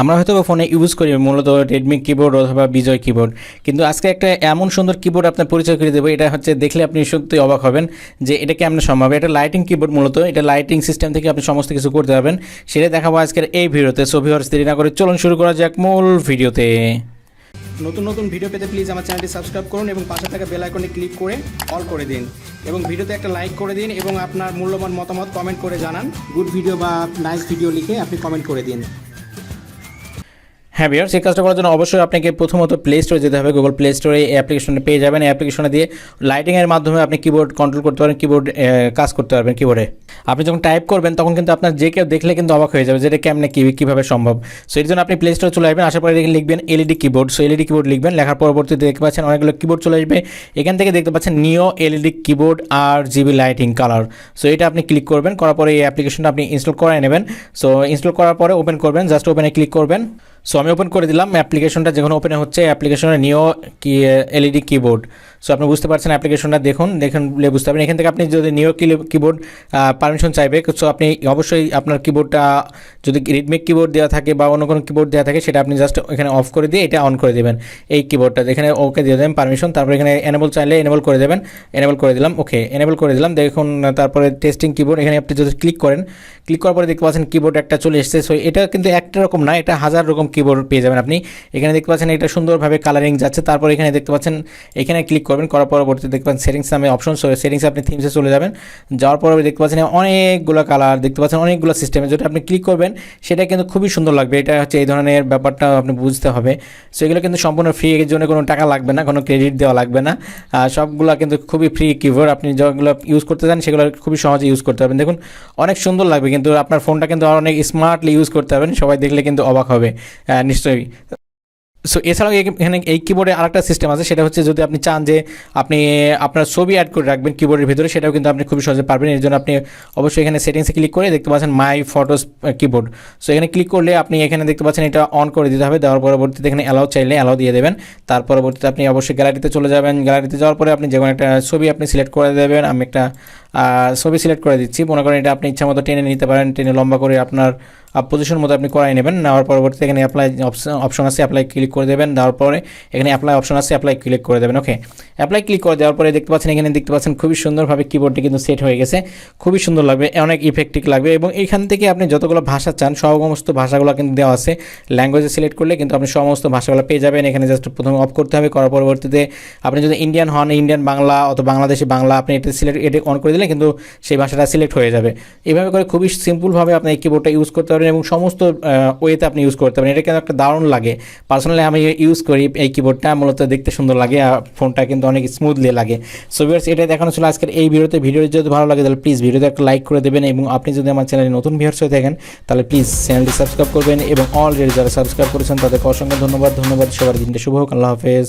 আমরা হয়তো ফোনে ইউজ করি, মূলত রেডমি কিবোর্ড অথবা বিজয় কিবোর্ড কিন্তু আজকে একটা এমন সুন্দর কিবোর্ড আপনার পরিচয় করে দেবো, এটা হচ্ছে দেখলে আপনি সত্যি অবাক হবেন যে এটা কেমন সম্ভব। এটা লাইটিং কিবোর্ড মূলত, এটা লাইটিং সিস্টেম থেকে আপনি সমস্ত কিছু করতে পারবেন। সেটা দেখাবো আজকের এই ভিডিওতে। সো ভিউয়ার্স দেরি না করে চলুন শুরু করা যাক মূল ভিডিওতে। নতুন নতুন ভিডিও পেতে প্লিজ আমার চ্যানেলটি সাবস্ক্রাইব করুন এবং পাশে থাকা বেল আইকনে ক্লিক করে অল করে দিন। এবং ভিডিওতে একটা লাইক করে দিন এবং আপনার মূল্যবান মতামত কমেন্ট করে জানান। গুড ভিডিও বা নাইস ভিডিও লিখে আপনি কমেন্ট করে দিন। হ্যাঁ বিয়ার সেই কাজটা করার জন্য অবশ্যই আপনাকে প্রথমত প্লে স্টোরে যেতে হবে। গুগল প্লে স্টোরে এই অ্যাপ্লিকেশনে পেয়ে যাবেন। এই অ্যাপ্লিকেশনে দিয়ে লাইটিংয়ের মাধ্যমে আপনি কিবোর্ড কন্ট্রোল করতে পারেন কিবোর্ড কাজ করতে পারবেন কিবোর্ডে আপনি যখন টাইপ করবেন, তখন কিন্তু আপনার যে কেউ দেখলে কিন্তু অবাক হয়ে যাবে যেটা কেমনে কী, কীভাবে সম্ভব। সো এর জন্য আপনি প্লে স্টোরে চলে আসবেন। পরে দেখে লিখবেন LED keyboard so LED keyboard লিখবেন। লেখার পরবর্তীতে দেখতে পাচ্ছেন অনেকগুলো কিবোর্ড চলে আসবে। এখান থেকে দেখতে পাচ্ছেন neo LED keyboard R GB lighting colour so এটা আপনি ক্লিক করবেন। করার পরে এই অ্যাপ্লিকেশনটা আপনি ইনস্টল করে নেবেন। সো ইনস্টল করার পরে ওপেন করবেন। জাস্ট ওপেনে ক্লিক করবেন। সো আমি ওপেন করে দিলাম অ্যাপ্লিকেশনটা যখন ওপেন হচ্ছে অ্যাপ্লিকেশনের নিও কি এলইডি কিবোর্ড সো আপনি বুঝতে পারছেন অ্যাপ্লিকেশনটা দেখুন দেখুন বুঝতে পারবেন। এখান থেকে আপনি যদি নিও কিবোর্ড পারমিশন চাইবে সো আপনি অবশ্যই আপনার কিবোর্ডটা যদি রিদমিক কিবোর্ড দেওয়া থাকে বা অন্য কোনো কিবোর্ড দেওয়া থাকে, সেটা আপনি জাস্ট এখানে অফ করে দিয়ে এটা অন করে দেবেন, এই কিবোর্ডটা এখানে ওকে দিয়ে দেবেন পারমিশন তারপর এখানে এনেবল চাইলে এনেবল করে দেবেন। এনেবল করে দিলাম ওকে এনেবল করে দিলাম। দেখুন, তারপরে টেস্টিং কিবোর্ড এখানে আপনি যদি ক্লিক করেন ক্লিক করার পরে দেখতে পাচ্ছেন কিবোর্ড একটা চলে এসেছে। সো এটা কিন্তু একটা রকম না, এটা হাজার রকম কিবোর্ড পেয়ে যাবেন আপনি। এখানে দেখতে পাচ্ছেন এটা সুন্দরভাবে কালারিং যাচ্ছে। তারপর এখানে দেখতে পাচ্ছেন, এখানে ক্লিক করবেন, করার পরবর্তীতে দেখতে পাচ্ছেন সেটিংস নামে অপশন সেটিংসে আপনি থিমসে চলে যাবেন। যাওয়ার পরে দেখতে পাচ্ছেন অনেকগুলো কালার দেখতে পাচ্ছেন অনেকগুলো সিস্টেমে যেটা আপনি ক্লিক করবেন, সেটা কিন্তু খুবই সুন্দর লাগবে। এটা হচ্ছে এই ধরনের ব্যাপারটা আপনি বুঝতে হবে। সো এগুলো কিন্তু সম্পূর্ণ ফ্রি এর জন্য কোনো টাকা লাগবে না, কোনো ক্রেডিট দেওয়া লাগবে না। সবগুলো কিন্তু খুবই ফ্রি কিবোর্ড আপনি যেগুলো ইউজ করতে চান, সেগুলো খুবই সহজে ইউজ করতে পারবেন। দেখুন, অনেক সুন্দর লাগবে কিন্তু। আপনার ফোনটা কিন্তু অনেক স্মার্টলি ইউজ করতে পারবেন। সবাই দেখলে কিন্তু অবাক হবে। নিশ্চয়ই। সো এছাড়াও এখানে এই কিবোর্ডে আরেকটা সিস্টেম আছে, সেটা হচ্ছে যদি আপনি চান যে আপনি আপনার ছবি অ্যাড করে রাখবেন কিবোর্ডের ভিতরে, সেটাও কিন্তু আপনি খুবই সহজে পারবেন। এর জন্য আপনি অবশ্যই এখানে সেটিংসে ক্লিক করে দেখতে পাচ্ছেন মাই ফটোস কিবোর্ড সো এখানে ক্লিক করলে আপনি এখানে দেখতে পাচ্ছেন এটা অন করে দিতে হবে। দেওয়ার পরবর্তীতে এখানে অ্যালাউ চাইলে অ্যালাউ দিয়ে দেবেন। তার পরবর্তীতে আপনি অবশ্যই গ্যালারিতে চলে যাবেন। গ্যালারিতে যাওয়ার পরে আপনি যে কোনো একটা ছবি আপনি সিলেক্ট করে দেবেন। আমি একটা ছবি সিলেক্ট করে দিচ্ছি। মনে করেন এটা আপনি ইচ্ছা মতো টেনে নিতে পারেন, টেনে লম্বা করে আপনার পজিশন মতো আপনি করাই নেবেন। নেওয়ার পরবর্তীতে এখানে অ্যাপ্লাই অপশন আছে অ্যাপ্লাই ক্লিক করে দেবেন। দেওয়ার পরে এখানে অ্যাপ্লাই অপশন আছে অ্যাপ্লাই ক্লিক করে দেবেন। ওকে অ্যাপ্লাই ক্লিক করে দেওয়ার পরে দেখতে পাচ্ছেন, এখানে দেখতে পাচ্ছেন খুবই সুন্দরভাবে কিবোর্ডটি কিন্তু সেট হয়ে গেছে। খুবই সুন্দর লাগবে, অনেক ইফেক্টিভ লাগবে এবং এখান থেকে আপনি যতগুলো ভাষা চান, সমস্ত ভাষাগুলো কিন্তু দেওয়া আছে। ল্যাঙ্গুয়েজে সিলেক্ট করলে কিন্তু আপনি সমস্ত ভাষাগুলো পেয়ে যাবেন। এখানে জাস্ট প্রথমে অফ করতে হবে, করার পরবর্তীতে আপনি যদি ইন্ডিয়ান হন ইন্ডিয়ান বাংলা অথবা বাংলাদেশি বাংলা আপনি এটা সিলেক্ট এটা অন করে দিলে কিন্তু সেই ভাষাটা সিলেক্ট হয়ে যাবে। এইভাবে করে খুবই সিম্পলভাবে আপনি এই কিবোর্ডটা ইউজ করতে পারেন এবং সমস্ত ওয়েতে আপনি ইউজ করতে পারেন। এটা কিন্তু একটা দারুণ লাগে। পার্সোনালি আমি ইউজ করি এই কিবোর্ডটা মূলত দেখতে সুন্দর লাগে আর ফোনটা কিন্তু অনেক স্মুথলি লাগে। সো ভিউয়ার্স এটা দেখানো ছিল আজকের এই ভিডিওতে। ভিডিও যদি ভালো লাগে তাহলে প্লিজ ভিডিওতে একটা লাইক করে দেবেন এবং আপনি যদি আমার চ্যানেলে নতুন ভিউয়ার্স হয়ে থাকেন, তাহলে প্লিজ চ্যানেলটি সাবস্ক্রাইব করবেন এবং অলরেডি যারা সাবস্ক্রাইব করেছেন, তাদেরকে অসংখ্য ধন্যবাদ। ধন্যবাদ সবার দিনটা শুভ হোক। আল্লাহ হাফেজ।